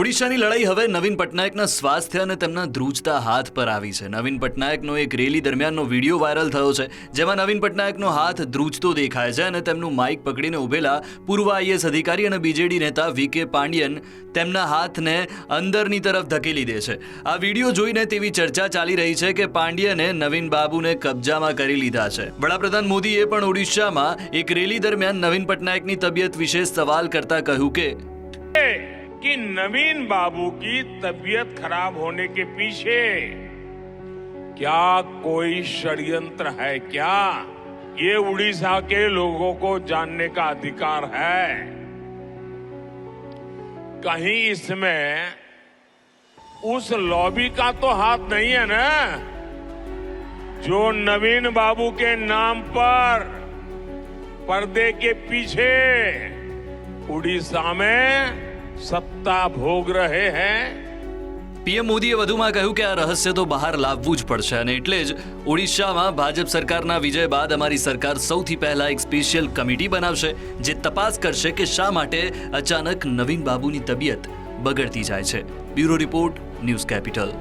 ઓડિશાની લડાઈ હવે નવીન પટનાયકના સ્વાસ્થ્ય અને તેમના ધ્રુજતા હાથ પર આવી છે. નવીન પટનાયકનો એક રેલી દરમિયાનનો વીડિયો વાયરલ થયો છે, જેમાં નવીન પટનાયકનો હાથ ધ્રુજતો દેખાય છે અને તેમનું માઇક પકડીને ઉભેલા પૂર્વ આઈએસ અધિકારી અને બીજેડી નેતા વીકે પાંડિયન તેમના હાથને અંદરની તરફ ધકેલી દે છે. આ વીડિયો જોઈને તેવી ચર્ચા ચાલી રહી છે કે પાંડિયને નવીન બાબુને કબજામાં કરી લીધા છે. વડાપ્રધાન મોદીએ પણ ઓડિશામાં એક રેલી દરમિયાન નવીન પટનાયકની તબિયત વિશે સવાલ કરતા કહ્યું કે कि नवीन बाबू की तबीयत खराब होने के पीछे क्या कोई षड्यंत्र है क्या? ये उड़ीसा के लोगों को जानने का अधिकार है। कहीं इसमें उस लॉबी का तो हाथ नहीं है ना? जो नवीन बाबू के नाम पर पर्दे के पीछे उड़ीसा में સત્તા ભોગ રહે હે? પીએમ મોદીએ વધુમાં કહ્યું કે આ રહસ્ય તો બહાર લાવવું જ પડશે અને એટલે જ ઓડિશામાં ભાજપ સરકારના વિજય બાદ અમારી સરકાર સૌથી પહેલા એક સ્પેશિયલ કમિટી બનાવશે, જે તપાસ કરશે કે શા માટે અચાનક નવીન બાબુની તબિયત બગડતી જાય છે. Bureau report, news capital.